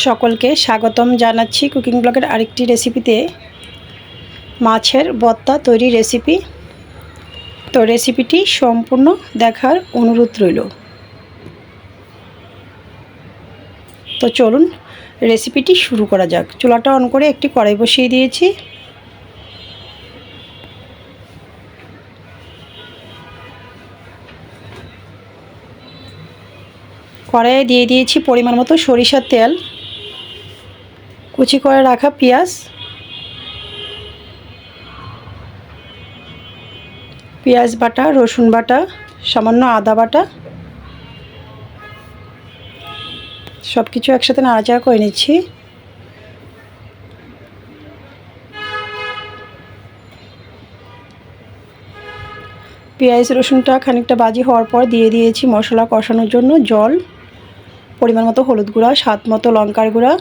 সকলকে স্বাগতম জানাচ্ছি কুকিং ব্লগের আরেকটি রেসিপিতে। মাছের বত্তা তৈরি রেসিপি। তো রেসিপিটি সম্পূর্ণ দেখার অনুরোধ রইল। তো চলুন রেসিপিটি শুরু করা যাক। চুলাটা অন করে একটি কড়াই বসিয়ে দিয়েছি। কড়াইয়ে দিয়ে দিয়েছি পরিমাণ মতো সরিষার তেল। কুচি করে রাখা পেঁয়াজ। পেঁয়াজ বাটা, রসুন বাটা, সামান্য আদা বাটা। সব কিছু একসাথে নাড়াচাড়া করে নিচ্ছি। পেঁয়াজ, রসুনটা খানিকটা বাজি হওয়ার পর দিয়ে দিয়েছি মশলা কষানোর জন্য জল, পরিমাণ মতো হলুদ গুঁড়া, স্বাদ মতো লঙ্কার গুঁড়া।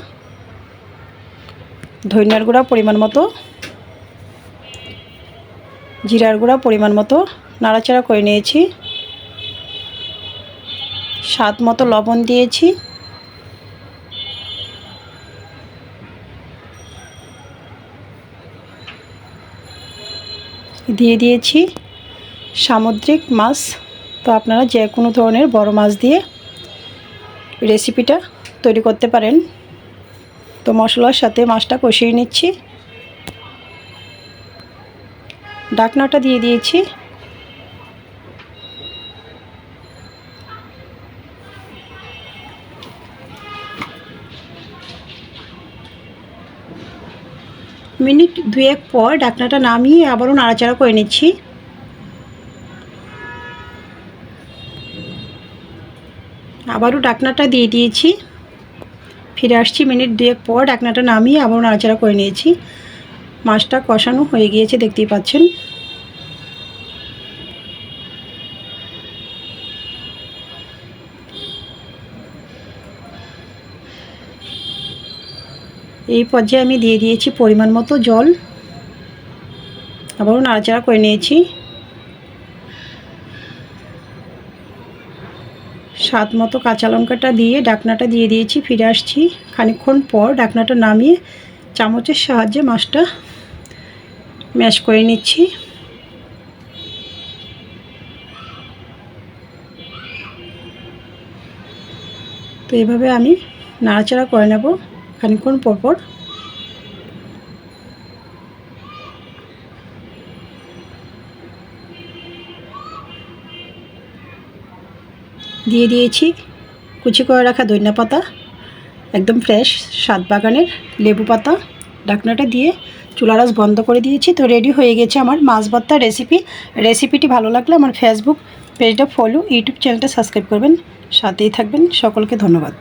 ধনিয়ার গুঁড়া পরিমাণ মতো, জিরার গুঁড়া পরিমাণ মতো নাড়াচাড়া করে নিয়েছি। স্বাদ মতো লবণ দিয়েছি। দিয়ে দিয়েছি সামুদ্রিক মাছ। তো আপনারা যে কোনো ধরনের বড় মাছ দিয়ে রেসিপিটা তৈরি করতে পারেন। তো মশলার সাথে মাছটা কষিয়ে নিচ্ছি। ডাকনাটা দিয়ে দিয়েছি। মিনিট দুয়েক পর ডাকনাটা নামিয়ে আবারও নাড়াচাড়া করে নিচ্ছি। আবারও ডাকনাটা দিয়ে দিয়েছি। ফিরে আসছি মিনিট দুয়েক পর। ডাকনাটা নামিয়ে আবারও নাড়াচাড়া করে নিয়েছি। মাছটা কষানো হয়ে গিয়েছে, দেখতেই পাচ্ছেন। এই পর্যায়ে আমি দিয়ে দিয়েছি পরিমাণ মতো জল। আবারও নাড়াচাড়া করে নিয়েছি। স্বাদ মতো কাঁচা লঙ্কাটা দিয়ে ডাকনাটা দিয়ে দিয়েছি, ফিরে আসছি। খানিকক্ষণ পর ডাকনাটা নামিয়ে চামচের সাহায্যে মাছটা ম্যাশ করে নিচ্ছি। তো এভাবে আমি নাড়াচাড়া করে নেব। খানিকক্ষণ পর দিয়ে দিয়েছি। কুচি করে রাখা ধনিয়া পাতা, একদম ফ্রেশ স্বাদ বাগানের লেবু পাতা ডাকনাটা দিয়ে চুলারাস বন্ধ করে দিয়েছি। তো রেডি হয়ে গেছে আমার মাছ ভর্তার রেসিপি রেসিপিটি ভালো লাগলে আমার ফেসবুক পেজটা ফলো ইউটিউব চ্যানেলটা সাবস্ক্রাইব করবেন। সাথেই থাকবেন। সকলকে ধন্যবাদ।